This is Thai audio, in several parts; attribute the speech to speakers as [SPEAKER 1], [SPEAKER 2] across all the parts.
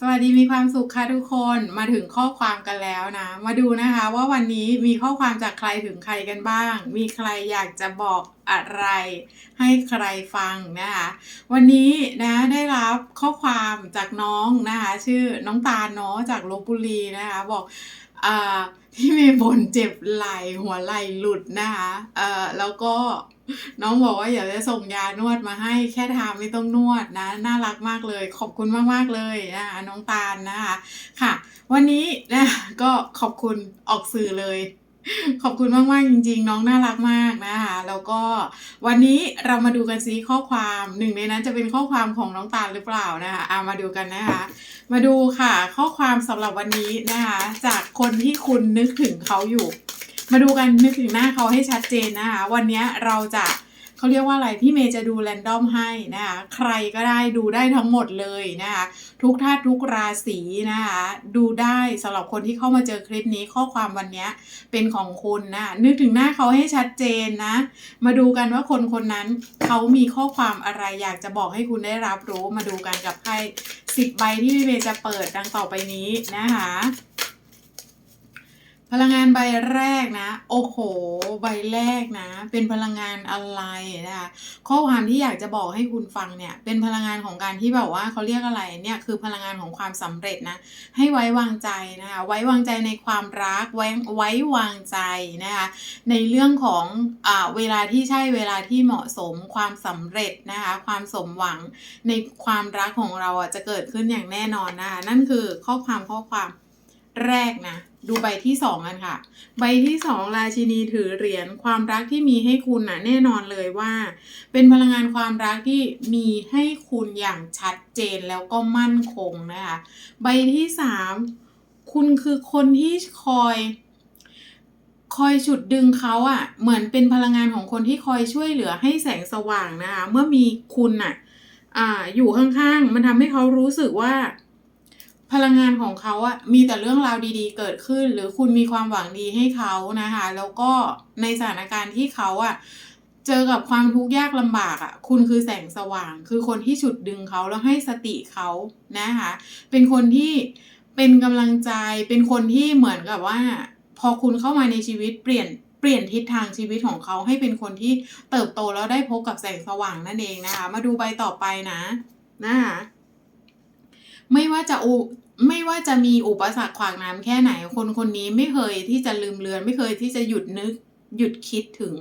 [SPEAKER 1] สวัสดีมีความสุขค่ะทุกคนมาถึงข้อความกันแล้วนะ มาดูนะคะว่าวันนี้มีข้อความจากใครถึงใครกันบ้าง มีใครอยากจะบอกอะไรให้ใครฟังนะคะ วันนี้นะได้รับข้อความจากน้องนะคะ ชื่อน้องตาเนาะจากลบบุรีนะคะ บอกอ่าพี่มย์บ่นเจ็บไหล่หัวไหล่หลุดนะคะเอ่อแล้วก็ น้องบอกว่าอยากจะส่งยานวดมาให้แค่ทาไม่ต้องนวดนะ น่ารักมากเลย ขอบคุณมากๆเลยนะคะน้องตาลนะคะค่ะ วันนี้นะก็ขอบคุณออกสื่อเลยขอบคุณมากๆจริง ๆ น้องน่ารักมากนะคะ แล้วก็วันนี้เรามาดูกันซิข้อความหนึ่งในนั้นจะเป็นข้อความของน้องตาลหรือเปล่านะคะอามาดูกันนะคะ มาดูค่ะ ข้อความสำหรับวันนี้นะคะ จากคนที่คุณนึกถึงเขาอยู่ มาดูกันนึกถึงหน้าเขาให้ชัดเจนนะคะ วันนี้เราจะเขาเรียกว่าอะไรพี่เมย์จะดูแรนดอมให้นะคะใครก็ได้ดูได้ทั้งหมดเลยนะคะทุกธาตุทุกราศีนะคะดูได้สำหรับคนที่เข้ามาเจอคลิปนี้ข้อความวันนี้เป็นของคุณนะนึกถึงหน้าเขาให้ชัดเจนนะ มาดูกันว่าคนคนนั้นเขามีข้อความอะไรอยากจะบอกให้คุณได้รับรู้มาดูกันกับไพ่สิบใบที่พี่เมย์จะเปิดดังต่อไปนี้นะคะ พลังงานใบแรกนะ โอ้โห ใบแรกนะ เป็นพลังงานอะไรนะคะข้อความที่อยากจะบอกให้คุณฟังเนี่ย เป็นพลังงานของการที่แบบว่าเขาเรียกอะไรเนี่ยคือพลังงานของความสำเร็จนะ ให้ไว้วางใจนะคะไว้วางใจในความรักไว้ไว้วางใจนะคะในเรื่องของอ่าเวลาที่ใช่เวลาที่เหมาะสมความสำเร็จนะคะความสมหวังในความรักของเราอะจะเกิดขึ้นอย่างแน่นอนนะคะนั่นคือข้อความข้อความแรกนะ ดูใบที่สองกันค่ะ ใบที่สองราชินีถือเหรียญความรักที่มีให้คุณน่ะแน่นอนเลยว่า เป็นพลังงานความรักที่มีให้คุณอย่างชัดเจนแล้วก็มั่นคงนะคะ ใบที่สามคุณคือคนที่คอยคอยฉุดดึงเขาอะ่ะ เหมือนเป็นพลังงานของคนที่คอยช่วยเหลือให้แสงสว่างนะคะ เมื่อมีคุณน่ะ อ่า อยู่ข้างๆ มันทำให้เขารู้สึกว่า พลังงานของเขาอะมีแต่เรื่องราวดีๆ เกิดขึ้น หรือคุณมีความหวังดีให้เขานะคะ แล้วก็ในสถานการณ์ที่เขาอะเจอกับความทุกข์ยากลำบากอะคุณคือแสงสว่าง คือคนที่ฉุดดึงเขาแล้วให้สติเขานะคะ เป็นคนที่เป็นกำลังใจ เป็นคนที่เหมือนกับว่า พอคุณเข้ามาในชีวิตเปลี่ยนเปลี่ยนทิศทางชีวิตของเขาให้เป็นคนที่เติบโตแล้วได้พบกับแสงสว่างนั่นเองนะคะ มาดูใบต่อไปนะนะคะ ไม่ว่าจะอุไม่ว่าจะมีอุปสรรคขวางน้ำแค่ไหน คนคนนี้ไม่เคยที่จะลืมเลือน ไม่เคยที่จะหยุดนึกหยุดคิดถึง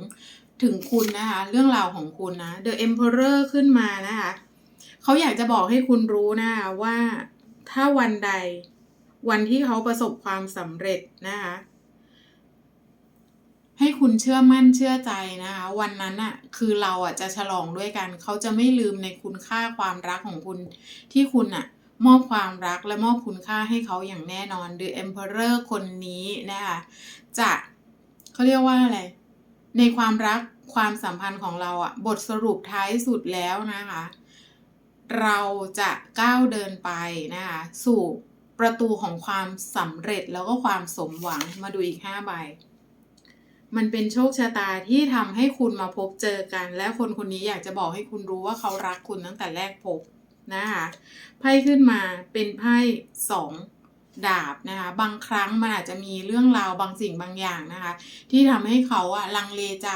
[SPEAKER 1] ถึงคุณนะคะ เรื่องราวของคุณนะ The Emperor ขึ้นมานะคะเขาอยากจะบอกให้คุณรู้นะคะว่าถ้าวันใดวันที่เขาประสบความสำเร็จนะคะให้คุณเชื่อมั่นเชื่อใจนะคะวันนั้นอะคือเราอะจะฉลองด้วยกัน เขาจะไม่ลืมในคุณค่าความรักของคุณที่คุณอะ มอบความรักและมอบคุณค่าให้เขาอย่างแน่นอน The Emperor คนนี้นะคะจะเขาเรียกว่าอะไร ในความรักความสัมพันธ์ของเราอะบทสรุปท้ายสุดแล้วนะคะ เราจะก้าวเดินไปนะคะสู่ประตูของความสำเร็จแล้วก็ความสมหวังมาดูอีกห้าใบมันเป็นโชคชะตาที่ทำให้คุณมาพบเจอกัน และคนคนนี้อยากจะบอกให้คุณรู้ว่าเขารักคุณตั้งแต่แรกพบ นะคะไพ่ขึ้นมาเป็นไพ่สองดาบนะคะ บางครั้งมันอาจจะมีเรื่องราวบางสิ่งบางอย่างนะคะ ที่ทำให้เขาอะลังเลใจ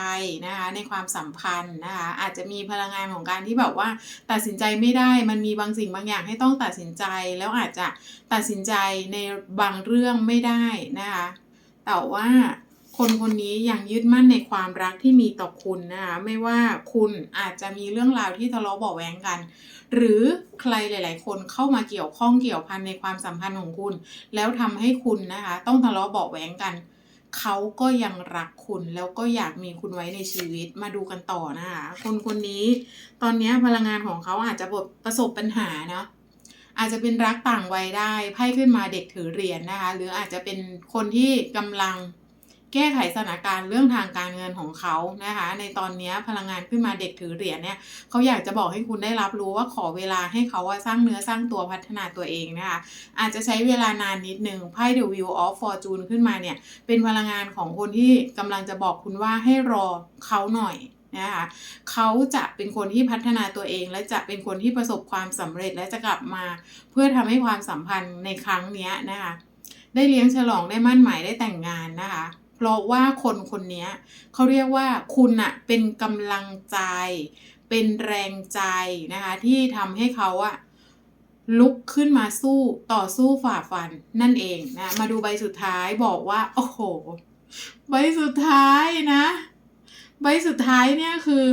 [SPEAKER 1] นะคะในความสัมพันธ์นะคะ อาจจะมีพลังงานของการที่แบบว่าตัดสินใจไม่ได้ มันมีบางสิ่งบางอย่างให้ต้องตัดสินใจ แล้วอาจจะตัดสินใจในบางเรื่องไม่ได้นะคะ แต่ว่าคนคนนี้ยังยึดมั่นในความรักที่มีต่อคุณนะคะ ไม่ว่าคุณอาจจะมีเรื่องราวที่ทะเลาะเบาะแวงกัน หรือใครหลาย ๆ คนเข้ามาเกี่ยวข้องเกี่ยวพันในความสัมพันธ์ของคุณ แล้วทำให้คุณนะคะ ต้องทะเลาะเบาะแว้งกัน เขาก็ยังรักคุณแล้วก็อยากมีคุณไว้ในชีวิตมาดูกันต่อนะคะคนคนนี้ ตอนนี้พลังงานของเขาอาจจะประสบปัญหาเนาะอาจจะเป็นรักต่างวัยได้ไพ่ขึ้นมาเด็กถือเหรียญนะคะ หรืออาจจะเป็นคนที่กำลัง แก้ไขสถานการณ์เรื่องทางการเงินของเขานะคะ ในตอนนี้พลังงานขึ้นมาเด็กถือเหรียญเนี่ยเขาอยากจะบอกให้คุณได้รับรู้ว่าขอเวลาให้เขาว่าสร้างเนื้อสร้างตัวพัฒนาตัวเองนะคะ อาจจะใช้เวลานานนิดนึงไพ่ The Wheel of Fortune ขึ้นมาเนี่ย เป็นพลังงานของคนที่กำลังจะบอกคุณว่าให้รอเขาหน่อยนะคะเขาจะเป็นคนที่พัฒนาตัวเอง และจะเป็นคนที่ประสบความสำเร็จและจะกลับมา เพื่อทำให้ความสัมพันธ์ในครั้งนี้นะคะ ได้เลี้ยงฉลองได้มั่นหมายได้แต่งงานนะคะ เพราะว่าคนคนนี้เขาเรียกว่าคุณอะเป็นกำลังใจ เป็นแรงใจนะคะที่ทำให้เขาอะลุกขึ้นมาสู้ต่อสู้ฝ่าฟันนั่นเองนะมาดูใบสุดท้ายบอกว่า โอ้โห ใบสุดท้ายนะ ใบสุดท้ายเนี่ยคือ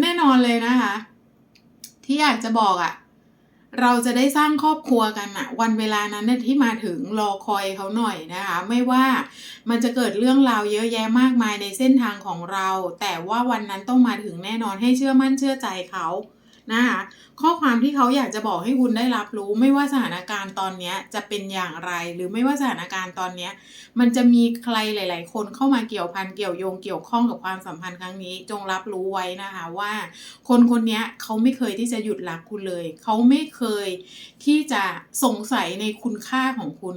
[SPEAKER 1] แน่นอนเลยนะคะ ที่อยากจะบอกอะ่ะ เราจะได้สร้างครอบครัวกันอะวันเวลานั้นน่ที่มาถึงรอคอยเขาหน่อยนะคะ ไม่ว่ามันจะเกิดเรื่องราวเยอะแยะมากมายในเส้นทางของเรา แต่ว่าวันนั้นต้องมาถึงแน่นอนให้เชื่อมั่นเชื่อใจเขา นะคะข้อความที่เขาอยากจะบอกให้คุณได้รับรู้ ไม่ว่าสถานการณ์ตอนนี้จะเป็นอย่างไร หรือไม่ว่าสถานการณ์ตอนนี้มันจะมีใครหลาย ๆ คนเข้ามาเกี่ยวพันเกี่ยวโยงเกี่ยวข้องกับความสัมพันธ์ครั้งนี้ จงรับรู้ไว้นะคะว่า คนคนนี้เขาไม่เคยที่จะหยุดรักคุณเลย เขาไม่เคยที่จะสงสัยในคุณค่าของคุณ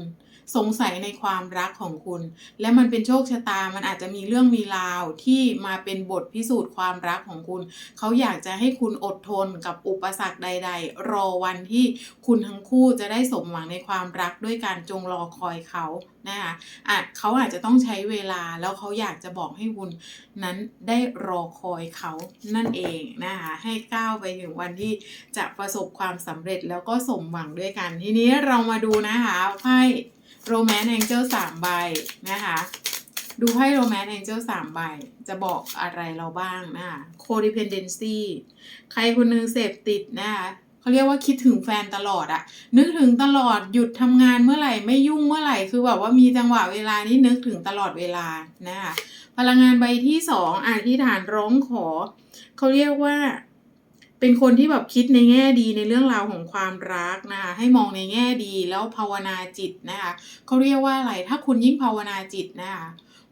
[SPEAKER 1] สงสัยในความรักของคุณ และมันเป็นโชคชะตา มันอาจจะมีเรื่องมีราวที่มาเป็นบทพิสูจน์ความรักของคุณ เขาอยากจะให้คุณอดทนกับอุปสรรคใด ๆ รอวันที่คุณทั้งคู่จะได้สมหวังในความรักด้วยการจงรอคอยเขานะคะอาจเขาอาจจะต้องใช้เวลาแล้วเขาอยากจะบอกให้คุณนั้นได้รอคอยเขานั่นเองนะคะให้ก้าวไปถึงวันที่จะประสบความสำเร็จแล้วก็สมหวังด้วยกัน ทีนี้เรามาดูนะคะไพ่ โรแมนต์แองเจิลสามใบนะคะ ดูไพ่โรแมนต์แองเจิลสามใบ จะบอกอะไรเราบ้างนะคะ codependency ใครคนหนึงเสพติดนะคะเขาเรียกว่าคิดถึงแฟนตลอดอะนึกถึงตลอดหยุดทำงานเมื่อไหร่ไม่ยุ่งเมื่อไหร่คือแบบว่ามีจังหวะเวลานี่นึกถึงตลอดเวลานะคะพลังงานใบที่สองอธิษฐานร้องขอ เขาเรียกว่า เป็นคนที่แบบคิดในแง่ดีในเรื่องราวของความรักนะคะให้มองในแง่ดีแล้วภาวนาจิตนะคะเขาเรียกว่าอะไรถ้าคุณยิ่งภาวนาจิตนะคะ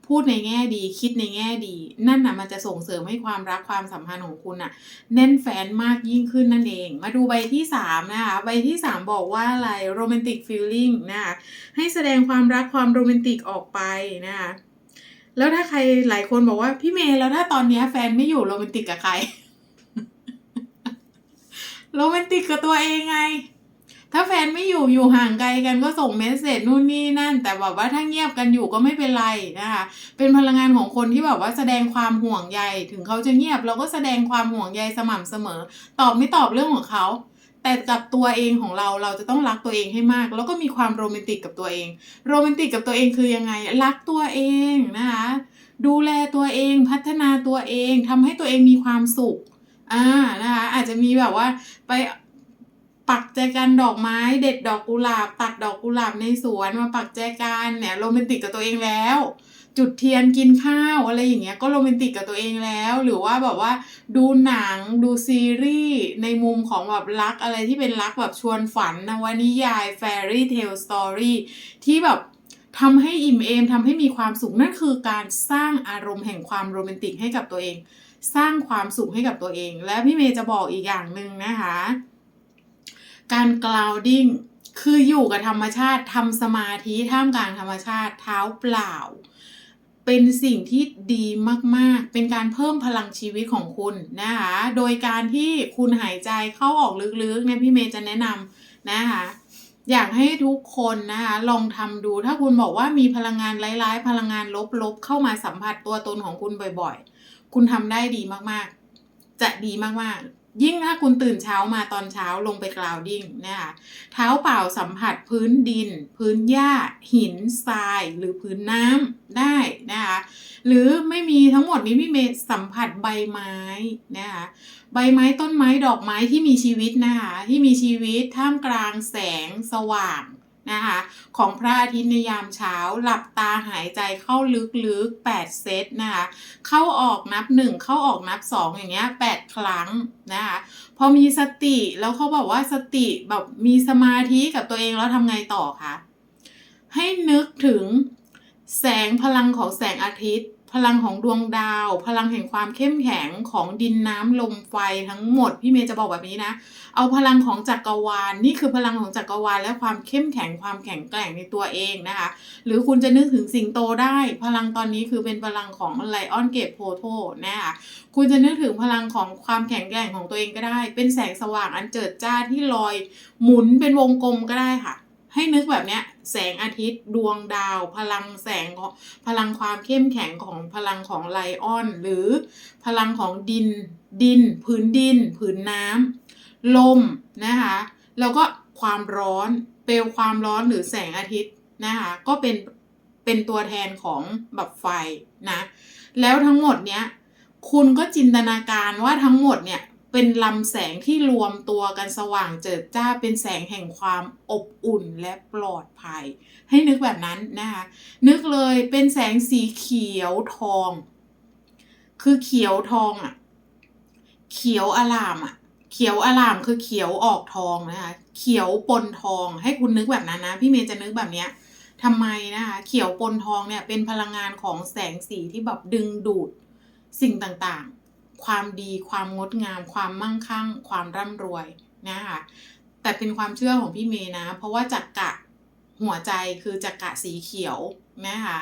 [SPEAKER 1] พูดในแง่ดีคิดในแง่ดี นั่นน่ะมันจะส่งเสริมให้ความรักความสัมพันธ์ของคุณน่ะแน่นแฟนมากยิ่งขึ้นนั่นเอง มาดูใบที่สามนะคะ ใบที่สามบอกว่าอะไรโรแมนติกฟีลลิ่งนะคะให้แสดงความรักความโรแมนติกออกไปนะคะแล้วถ้าใครหลายคนบอกว่าพี่เมย์แล้วถ้าตอนนี้แฟนไม่อยู่โรแมนติกกับใคร โรแมนติกกับตัวเองไง ถ้าแฟนไม่อยู่อยู่ห่างไกลกันก็ส่งเมสเซจนู่นนี่นั่น แต่แบบว่าถ้าเงียบกันอยู่ก็ไม่เป็นไรนะคะเป็นพลังงานของคนที่แบบว่าแสดงความห่วงใยถึงเขาจะเงียบเราก็แสดงความห่วงใยสม่ำเสมอ ตอบไม่ตอบเรื่องของเขาแต่กับตัวเองของเราเราจะต้องรักตัวเองให้มาก แล้วก็มีความโรแมนติกกับตัวเองโรแมนติกกับตัวเองคือยังไง รักตัวเองนะคะดูแลตัวเองพัฒนาตัวเองทำให้ตัวเองมีความสุข อ่านะคะอาจจะมีแบบว่าไปปักแจกันดอกไม้เด็ดดอกกุหลาบ ตัดดอกกุหลาบในสวนมาปักแจกันเนี่ยโรแมนติกกับตัวเองแล้ว จุดเทียนกินข้าวอะไรอย่างเงี้ยก็โรแมนติกกับตัวเองแล้ว หรือว่าแบบว่าดูหนังดูซีรีส์ในมุมของแบบรักอะไรที่เป็นรักแบบชวนฝันนวนิยาย fairy tale story ที่แบบทำให้อิ่มเอมทำให้มีความสุขนั่นคือการสร้างอารมณ์แห่งความโรแมนติกให้กับตัวเอง สร้างความสุขให้กับตัวเอง และพี่เมย์จะบอกอีกอย่างหนึ่งนะคะ การ grounding คืออยู่กับธรรมชาติทำสมาธิท่ามกลางธรรมชาติเท้าเปล่า เป็นสิ่งที่ดีมากๆ เป็นการเพิ่มพลังชีวิตของคุณนะคะ โดยการที่คุณหายใจเข้าออกลึกๆเนี่ยพี่เมย์จะแนะนำนะคะอยากให้ทุกคนนะคะลองทำดูถ้าคุณบอกว่ามีพลังงานร้ายๆ พลังงานลบๆ เข้ามาสัมผัสตัวตนของคุณบ่อยๆ คุณทำได้ดีมากๆ จะดีมากๆ ยิ่งถ้าคุณตื่นเช้ามาตอนเช้าลงไปกราวดิ้งนะคะเท้าเปล่าสัมผัสพื้นดิน พื้นหญ้า หินทราย หรือพื้นน้ำได้นะคะหรือไม่มีทั้งหมดนี้พี่เมย์สัมผัสใบไม้นะคะใบไม้ต้นไม้ดอกไม้ที่มีชีวิตนะคะที่มีชีวิตท่ามกลางแสงสว่าง นะคะของพระอาทิตย์ในยามเช้าหลับตาหายใจเข้าลึกๆ 8 เซตนะคะเข้าออกนับ 1 เข้าออกนับ 2 อย่างเงี้ย8ครั้งนะคะพอมีสติแล้วเขาบอกว่าสติแบบมีสมาธิกับตัวเองแล้วทำไงต่อคะให้นึกถึงแสงพลังของแสงอาทิตย์ พลังของดวงดาว พลังแห่งความเข้มแข็งของดินน้ำลมไฟทั้งหมด พี่เมย์จะบอกแบบนี้นะ เอาพลังของจักรวาลนี่คือพลังของจักรวาลและความเข้มแข็งความแข็งแกร่งในตัวเองนะคะ หรือคุณจะนึกถึงสิงโตได้ พลังตอนนี้คือเป็นพลังของไลออนเกตโพโทนะคะคุณจะนึกถึงพลังของความแข็งแกร่งของตัวเองก็ได้ เป็นแสงสว่างอันเจิดจ้าที่ลอยหมุนเป็นวงกลมก็ได้ค่ะ ให้นึกแบบเนี้ยแสงอาทิตย์ดวงดาว พลังแสงพลังความเข้มแข็งของพลังของไลออน หรือพลังของดินดินพื้นดิน ผืนน้ำลมนะคะแล้วก็ความร้อนเปลวความร้อนหรือแสงอาทิตย์นะคะก็เป็นเป็นตัวแทนของแบบไฟนะแล้วทั้งหมดเนี้ยคุณก็จินตนาการว่าทั้งหมดเนี่ย เป็นลำแสงที่รวมตัวกันสว่างเจิดจ้าเป็นแสงแห่งความอบอุ่นและปลอดภัย ให้นึกแบบนั้นนะคะนึกเลยเป็นแสงสีเขียวทอง คือเขียวทองอะ่ะเขียวอลามอะ่ะเขียวอลามคือเขียวออกทองนะคะเขียวปนทองให้คุณนึกแบบนั้นนะพี่เมย์จะนึกแบบเนี้ยทำไมนะคะเขียวปนทองเนี่ยเป็นพลังงานของแสงสีที่แบบดึงดูดสิ่งต่างๆ ความดีความงดงาม ความมั่งคั่ง ความร่ำรวยนะคะแต่เป็นความเชื่อของพี่เมย์นะ เพราะว่าจักกะหัวใจคือจักกะสีเขียวนะคะ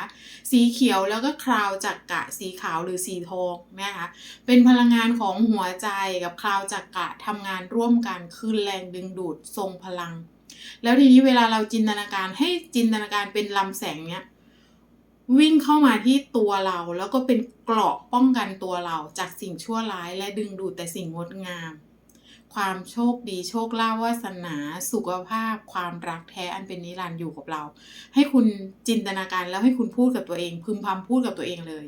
[SPEAKER 1] สีเขียวแล้วก็คราวจักกะสีขาวหรือสีทองนะคะเป็นพลังงานของหัวใจกับคราวจักกะทำงานร่วมกันคือแรงดึงดูดทรงพลัง แล้วทีนี้เวลาเราจินตนาการให้จินตนาการเป็นลำแสงเนี้ย วิ่งเข้ามาที่ตัวเรา แล้วก็เป็นเกราะป้องกันตัวเราจากสิ่งชั่วร้ายและดึงดูดแต่สิ่งงดงาม ความโชคดีโชคลาภวาสนา สุขภาพ ความรักแท้อันเป็นนิรันดร์อยู่กับเรา ให้คุณจินตนาการแล้วให้คุณพูดกับตัวเอง พึมพำพูดกับตัวเองเลย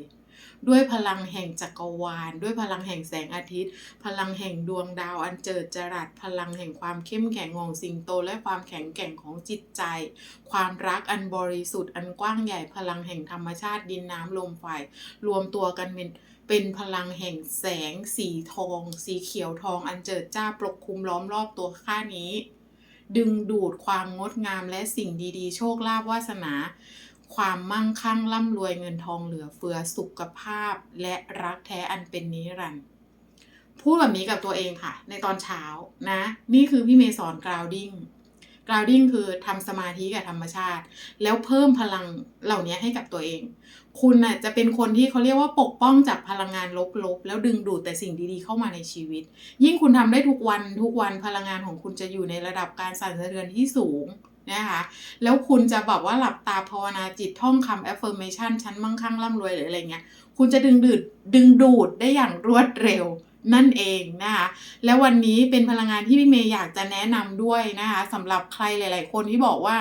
[SPEAKER 1] ด้วยพลังแห่งจักรวาล ด้วยพลังแห่งแสงอาทิตย์ พลังแห่งดวงดาวอันเจิดจรัสพลังแห่งความเข้มแข็งของสิงโต และความแข็งแกร่งของจิตใจ ความรักอันบริสุทธิ์อันกว้างใหญ่พลังแห่งธรรมชาติดินน้ำลมไฟรวมตัวกันเป็นเป็นพลังแห่งแสงสีทอง สีเขียวทองอันเจิดจ้าปกคลุมล้อมรอบตัวข้านี้ ดึงดูดความงดงามและสิ่งดีๆ โชคลาภวาสนา ความมั่งคั่งร่ำรวยเงินทองเหลือเฟือสุขภาพ และรักแท้อันเป็นนิรันดร์พูดแบบนี้กับตัวเองค่ะ ในตอนเช้านะ นี่คือพี่เมย์สอน grounding grounding คือทำสมาธิกับธรรมชาติ แล้วเพิ่มพลังเหล่านี้ให้กับตัวเอง คุณน่ะจะเป็นคนที่เขาเรียกว่าปกป้องจากพลังงานลบๆ แล้วดึงดูดแต่สิ่งดีๆเข้ามาในชีวิต ยิ่งคุณทำได้ทุกวันทุกวันพลังงานของคุณจะอยู่ในระดับการสั่นสะเทือนที่สูง นะคะแล้วคุณจะแบบว่าหลับตาภาวนาจิตท่องคำ affirmation ชั้นมั่งคั่งร่ำรวยหรืออะไรเงี้ย คุณจะดึงดูดดึงดูดได้อย่างรวดเร็วนั่นเองนะคะแล้ววันนี้เป็นพลังงานที่พี่เมย์อยากจะแนะนำด้วยนะคะสำหรับใครหลาย ๆ คนที่บอกว่า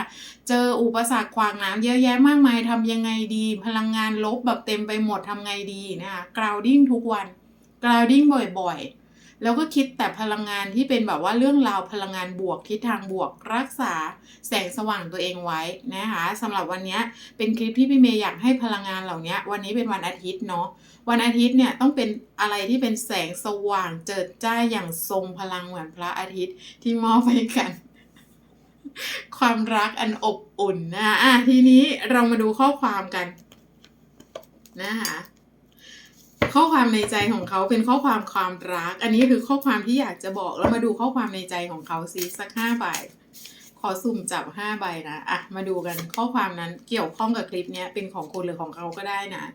[SPEAKER 1] เจออุปสรรคขวางน้ำเยอะแยะมากมายทำยังไงดี พลังงานลบแบบเต็มไปหมดทำไงดีนะคะ grounding ทุกวัน grounding บ่อย ๆ แล้วก็คิดแต่พลังงานที่เป็นแบบว่าเรื่องราวพลังงานบวกทิศทางบวกรักษาแสงสว่างตัวเองไว้นะคะสำหรับวันนี้เป็นคลิปที่พี่เมย์อยากให้พลังงานเหล่านี้วันนี้เป็นวันอาทิตย์เนาะวันอาทิตย์เนี่ยต้องเป็นอะไรที่เป็นแสงสว่างเจิดจ้าอย่างทรงพลังเหมือนพระอาทิตย์ที่มอบให้กัน ความรักอันอบอุ่นนะอะทีนี้เรามาดูข้อความกันนะคะ ข้อความในใจของเขาเป็นข้อความความรัก อันนี้คือข้อความที่อยากจะบอกแล้วมาดูข้อความในใจของเขาซิสักห้าใบขอสุ่มจับห้าใบนะอะมาดูกันข้อความนั้นเกี่ยวข้องกับคลิปนี้เป็นของคุณหรือของเขาก็ได้นะ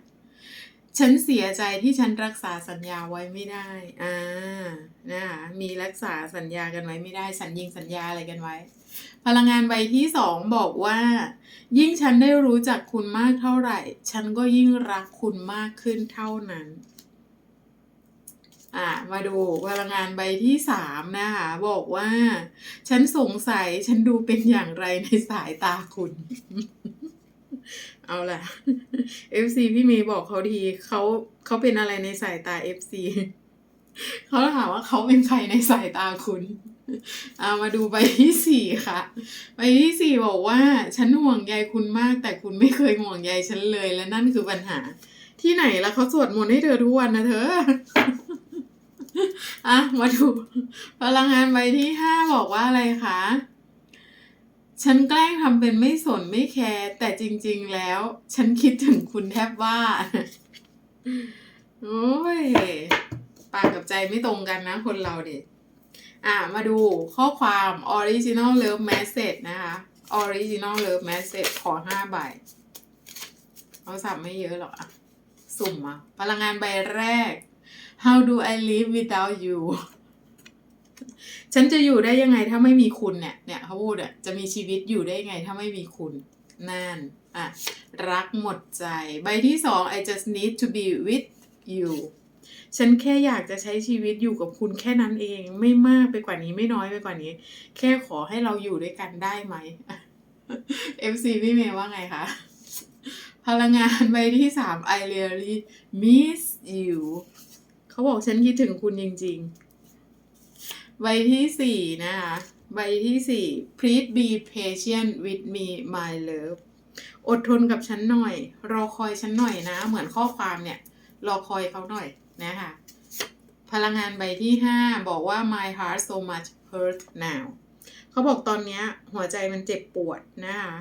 [SPEAKER 1] ฉันเสียใจที่ฉันรักษาสัญญาไว้ไม่ได้อ่านะคะมีรักษาสัญญากันไว้ไม่ได้ สัญญิงสัญญาอะไรกันไว้ พลังงานใบที่สองบอกว่า ยิ่งฉันได้รู้จักคุณมากเท่าไหร่ ฉันก็ยิ่งรักคุณมากขึ้นเท่านั้น อ่ามาดูพลังงานใบที่สามนะคะบอกว่า ฉันสงสัยฉันดูเป็นอย่างไรในสายตาคุณ เอาล่ะ FC พี่เมย์บอกเขาทีเขาเขาเป็นอะไรในสายตา FC เขาถามว่าเขาเป็นใครในสายตาคุณ เอามาดูใบที่สี่ค่ะ ใบที่สี่บอกว่า ฉันห่วงใยคุณมาก แต่คุณไม่เคยห่วงใยฉันเลย และนั่นคือปัญหา ที่ไหนล้วเขาสวดมนต์ให้เธอทุกวันนะเธออะมาดูพลังงานใบที่ห้าบอกว่าอะไรคะฉันแกล้งทำเป็นไม่สนไม่แคร์แต่จริง ๆแล้ว ฉันคิดถึงคุณแทบบ้าโอ้ยปากกับใจไม่ตรงกันนะคนเราเด็ก อะมาดูข้อความ original love message นะคะ original love message ขอห้าใบเขาสับไม่เยอะหรอกอะสุ่มอะพลังงานใบแรก how do I live without you ฉันจะอยู่ได้ยังไงถ้าไม่มีคุณเนี่ย เนี่ยเขาพูดอะจะมีชีวิตอยู่ได้ยังไงถ้าไม่มีคุณนั่นอะรักหมดใจ ใบที่สอง I just need to be with you ฉันแค่อยากจะใช้ชีวิตอยู่กับคุณแค่นั้นเอง ไม่มากไปกว่านี้ไม่น้อยไปกว่านี้ แค่ขอให้เราอยู่ด้วยกันได้ไหม FC พี่เมย์ว่าไงคะ พลังงานใบที่สาม I really miss you เขาบอกฉันคิดถึงคุณจริงๆ ใบที่สี่นะคะ ใบที่สี่ please be patient with me my love อดทนกับฉันหน่อย รอคอยฉันหน่อยนะ เหมือนข้อความเนี่ย รอคอยเขาหน่อย นะคะพลังงานใบที่ห้าบอกว่า my heart so much hurt now เขาบอกตอนนี้หัวใจมันเจ็บปวดนะคะ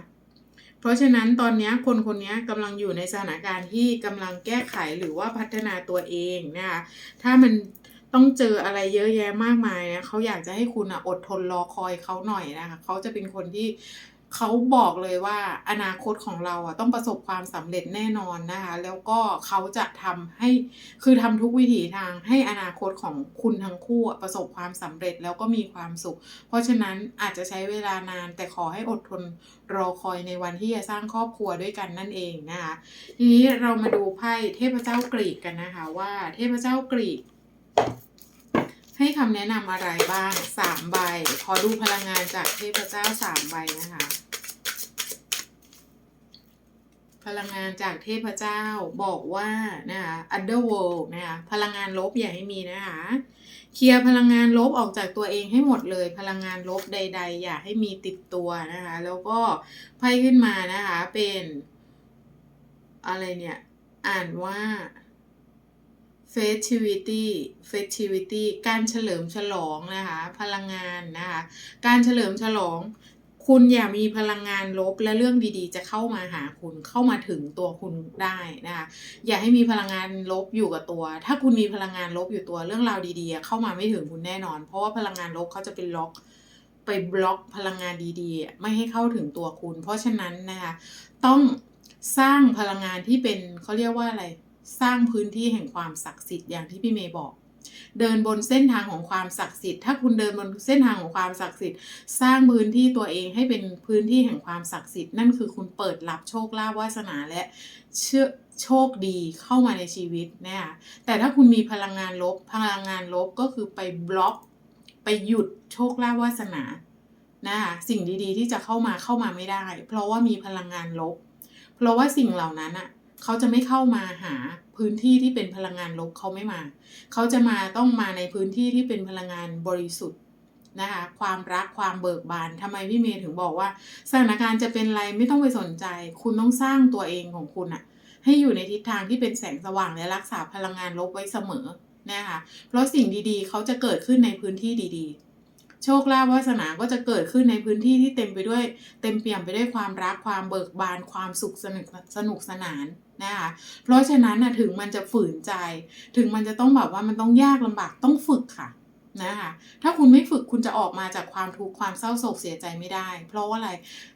[SPEAKER 1] เพราะฉะนั้นตอนนี้คนคนนี้กำลังอยู่ในสถานการณ์ที่กำลังแก้ไขหรือว่าพัฒนาตัวเองนะคะถ้ามันต้องเจออะไรเยอะแยะมากมายนะเขาอยากจะให้คุณอดทนรอคอยเขาหน่อยนะคะเขาจะเป็นคนที่ เขาบอกเลยว่าอนาคตของเราอะต้องประสบความสำเร็จแน่นอนนะคะ แล้วก็เขาจะทำให้คือทำทุกวิถีทางให้อนาคตของคุณทั้งคู่ประสบความสำเร็จแล้วก็มีความสุข เพราะฉะนั้นอาจจะใช้เวลานานแต่ขอให้อดทนรอคอยในวันที่จะสร้างครอบครัวด้วยกันนั่นเองนะคะทีนี้เรามาดูไพ่เทพเจ้ากรีกกันนะคะว่าเทพเจ้ากรีกให้คำแนะนำอะไรบ้างสามใบ ขอดูพลังงานจากเทพเจ้าสามใบนะคะ พลังงานจากเทพเจ้าบอกว่านะคะ underworld นะคะพลังงานลบอย่าให้มีนะคะเคลียร์พลังงานลบออกจากตัวเองให้หมดเลย พลังงานลบใด ๆ อย่าให้มีติดตัวนะคะแล้วก็ไพ่ขึ้นมานะคะเป็น อะไรเนี่ย อ่านว่า festivity festivity การเฉลิมฉลองนะคะ พลังงานนะคะ การเฉลิมฉลอง คุณอย่ามีพลังงานลบและเรื่องดีๆ จะเข้ามาหาคุณเข้ามาถึงตัวคุณได้นะคะอย่าให้มีพลังงานลบอยู่กับตัว ถ้าคุณมีพลังงานลบอยู่ตัวเรื่องราวดีๆ เข้ามาไม่ถึงคุณแน่นอน เพราะว่าพลังงานลบเขาจะเป็นล็อกไปบล็อกพลังงานดีๆ ไม่ให้เข้าถึงตัวคุณ เพราะฉะนั้นนะคะต้องสร้างพลังงานที่เป็นเขาเรียกว่าอะไร สร้างพื้นที่แห่งความศักดิ์สิทธิ์อย่างที่พี่เมย์บอก เดินบนเส้นทางของความศักดิ์สิทธิ์ ถ้าคุณเดินบนเส้นทางของความศักดิ์สิทธิ์ สร้างพื้นที่ตัวเองให้เป็นพื้นที่แห่งความศักดิ์สิทธิ์ นั่นคือคุณเปิดรับโชคลาภวาสนาและเชื่อโชคดีเข้ามาในชีวิตนะคะแต่ถ้าคุณมีพลังงานลบ พลังงานลบก็คือไปบล็อกไปหยุดโชคลาภวาสนานะคะสิ่งดีๆ ที่จะเข้ามาเข้ามาไม่ได้ เพราะว่ามีพลังงานลบ เพราะว่าสิ่งเหล่านั้นอะเขาจะไม่เข้ามาหา พื้นที่ที่เป็นพลังงานลบเขาไม่มา เขาจะมาต้องมาในพื้นที่ที่เป็นพลังงานบริสุทธิ์นะคะความรักความเบิกบานทำไมพี่เมย์ถึงบอกว่า สถานการณ์จะเป็นอะไรไม่ต้องไปสนใจ คุณต้องสร้างตัวเองของคุณอะให้อยู่ในทิศทางที่เป็นแสงสว่างและรักษาพลังงานลบไว้เสมอนะคะเพราะสิ่งดีๆ เขาจะเกิดขึ้นในพื้นที่ดีๆ โชคลาภวาสนาก็จะเกิดขึ้นในพื้นที่ที่เต็มไปด้วย เต็มเปี่ยมไปด้วยความรักความเบิกบานความสุขสนุกสนุกสนาน นะคะเพราะฉะนั้นนะถึงมันจะฝืนใจ ถึงมันจะต้องแบบว่ามันต้องยากลำบากต้องฝึกค่ะนะคะถ้าคุณไม่ฝึกคุณจะออกมาจากความทุกข์ความเศร้าโศกเสียใจไม่ได้ เพราะว่าอะไร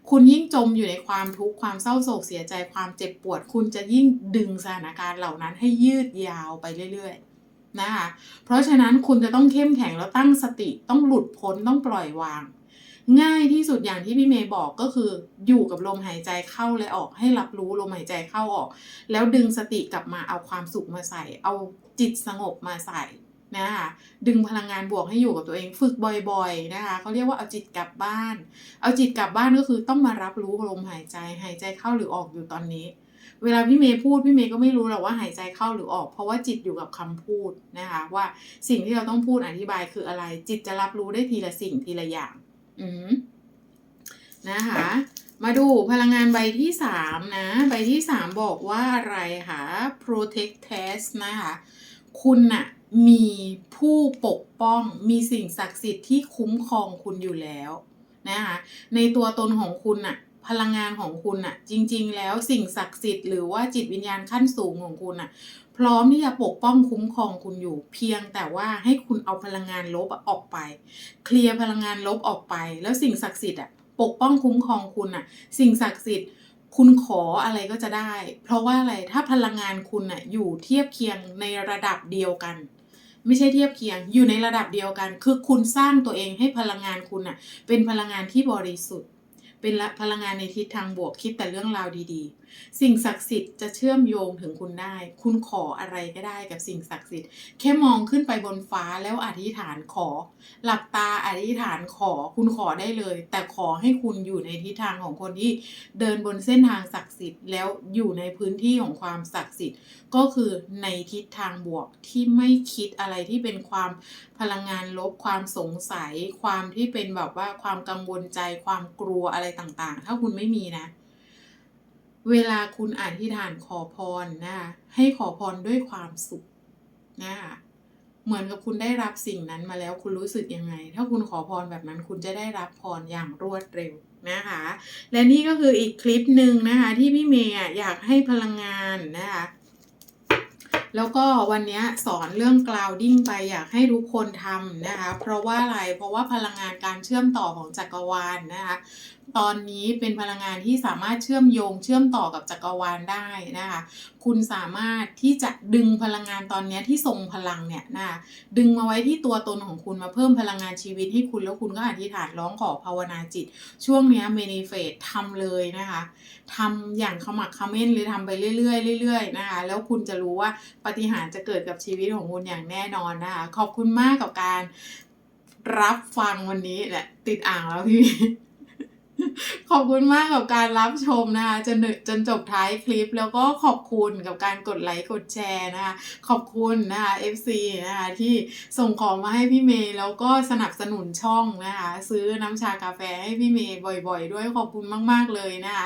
[SPEAKER 1] คุณยิ่งจมอยู่ในความทุกข์ความเศร้าโศกเสียใจความเจ็บปวด คุณจะยิ่งดึงสถานการณ์เหล่านั้นให้ยืดยาวไปเรื่อยๆนะคะเพราะฉะนั้นคุณจะต้องเข้มแข็งแล้วตั้งสติต้องหลุดพ้นต้องปล่อยวาง ง่ายที่สุดอย่างที่พี่เมย์บอกก็คือ อยู่กับลมหายใจเข้าและออกให้รับรู้ลมหายใจเข้าออก แล้วดึงสติกลับมาเอาความสุขมาใส่ เอาจิตสงบมาใส่นะคะดึงพลังงานบวกให้อยู่กับตัวเองฝึกบ่อยๆนะคะเขาเรียกว่าเอาจิตกลับบ้าน เอาจิตกลับบ้านก็คือต้องมารับรู้ลมหายใจหายใจเข้าหรือออกอยู่ตอนนี้ เวลาพี่เมย์พูดพี่เมย์ก็ไม่รู้หรอกว่าหายใจเข้าหรือออก เพราะว่าจิตอยู่กับคำพูดนะคะว่าสิ่งที่เราต้องพูดอธิบายคืออะไร จิตจะรับรู้ได้ทีละสิ่งทีละอย่าง อืมนะคะ มาดูพลังงานใบที่สามนะ ใบที่สามบอกว่าอะไรคะ protect test นะคะ คุณน่ะมีผู้ปกป้องมีสิ่งศักดิ์สิทธิ์ที่คุ้มครองคุณอยู่แล้วนะคะในตัวตนของคุณน่ะพพลังงานของคุณน่ะจริง ๆ แล้วสิ่งศักดิ์สิทธิ์หรือว่าจิตวิญญาณขั้นสูงของคุณน่ะ พร้อมที่จะปกป้องคุ้มครองคุณอยู่ เพียงแต่ว่าให้คุณเอาพลังงานลบออกไป เคลียร์พลังงานลบออกไป แล้วสิ่งศักดิ์สิทธิ์อะปกป้องคุ้มครองคุณน่ะ สิ่งศักดิ์สิทธิ์คุณขออะไรก็จะได้ เพราะว่าอะไรถ้าพลังงานคุณน่ะอยู่เทียบเคียงในระดับเดียวกัน ไม่ใช่เทียบเคียงอยู่ในระดับเดียวกัน คือคุณสร้างตัวเองให้พลังงานคุณน่ะเป็นพลังงานที่บริสุทธิ์ เป็นพลังงานในทิศทางบวกคิดแต่เรื่องราวดีๆ สิ่งศักดิ์สิทธิ์จะเชื่อมโยงถึงคุณได้ คุณขออะไรก็ได้กับสิ่งศักดิ์สิทธิ์ แค่มองขึ้นไปบนฟ้าแล้วอธิษฐานขอ หลับตาอธิษฐานขอ คุณขอได้เลย แต่ขอให้คุณอยู่ในทิศทางของคนที่เดินบนเส้นทางศักดิ์สิทธิ์ แล้วอยู่ในพื้นที่ของความศักดิ์สิทธิ์ ก็คือในทิศทางบวกที่ไม่คิดอะไรที่เป็นความพลังงานลบความสงสัย ความที่เป็นแบบว่าความกังวลใจความกลัวอะไรต่างๆ ถ้าคุณไม่มีนะ เวลาคุณอธิษฐานขอพรนะคะให้ขอพรด้วยความสุขนะคะเหมือนกับคุณได้รับสิ่งนั้นมาแล้วคุณรู้สึกยังไง ถ้าคุณขอพรแบบนั้นคุณจะได้รับพรอย่างรวดเร็วนะคะ และนี่ก็คืออีกคลิปหนึ่งนะคะที่พี่เมย์อยากให้พลังงานนะคะแล้วก็วันนี้สอนเรื่อง grounding ไปอยากให้ทุกคนทำนะคะ เพราะว่าอะไร เพราะว่าพลังงานการเชื่อมต่อของจักรวาลนะคะ ตอนนี้เป็นพลังงานที่สามารถเชื่อมโยงเชื่อมต่อกับจักรวาลได้นะคะ คุณสามารถที่จะดึงพลังงานตอนนี้ที่ทรงพลังเนี่ยนะคะดึงมาไว้ที่ตัวตนของคุณมาเพิ่มพลังงานชีวิตให้คุณแล้วคุณก็อธิษฐานร้องขอภาวนาจิต ช่วงนี้เมนิเฟตทำเลยนะคะทำอย่างขมักขม้นเลยทำไปเรื่อยๆเรื่อยๆนะคะแล้วคุณจะรู้ว่าปาฏิหารย์จะเกิดกับชีวิตของคุณอย่างแน่นอนนะคะขอบคุณมากกับการรับฟังวันนี้แหละติดอ่างแล้วพี่ ขอบคุณมากกับการรับชมนะคะจนจนจบท้ายคลิปแล้วก็ขอบคุณกับการกดไลค์กดแชร์นะคะขอบคุณนะคะ FC นะคะที่ส่งของมาให้พี่เมย์แล้วก็สนับสนุนช่องนะคะซื้อน้ำชากาแฟให้พี่เมย์บ่อย ๆ ด้วยขอบคุณมาก ๆ เลยนะคะ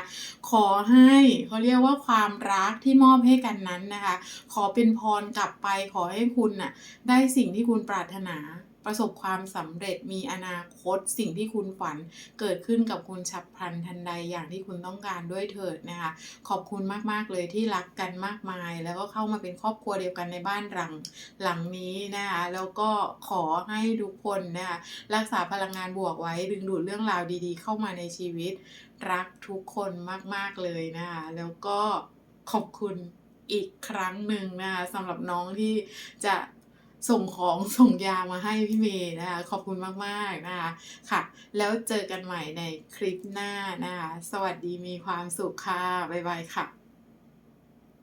[SPEAKER 1] ขอให้เขาเรียกว่าความรักที่มอบให้กันนั้นนะคะ ขอเป็นพรกลับไปขอให้คุณน่ะได้สิ่งที่คุณปรารถนา ประสบความสำเร็จมีอนาคตสิ่งที่คุณฝันเกิดขึ้นกับคุณฉับพลันทันใดอย่างที่คุณต้องการด้วยเถิดนะคะ ขอบคุณมากๆเลยที่รักกันมากมาย แล้วก็เข้ามาเป็นครอบครัวเดียวกันในบ้านหลังหลังนี้นะคะแล้วก็ขอให้ทุกคนนะคะรักษาพลังงานบวกไว้ดึงดูดเรื่องราวดีๆ เข้ามาในชีวิต รักทุกคนมากๆเลยนะคะแล้วก็ขอบคุณอีกครั้งหนึ่งนะคะสำหรับน้องที่จะ ส่งของส่งยามาให้พี่เมย์นะคะ ขอบคุณมากๆนะคะค่ะ แล้วเจอกันใหม่ในคลิปหน้านะคะ สวัสดีมีความสุขค่ะ บ๊ายบายค่ะ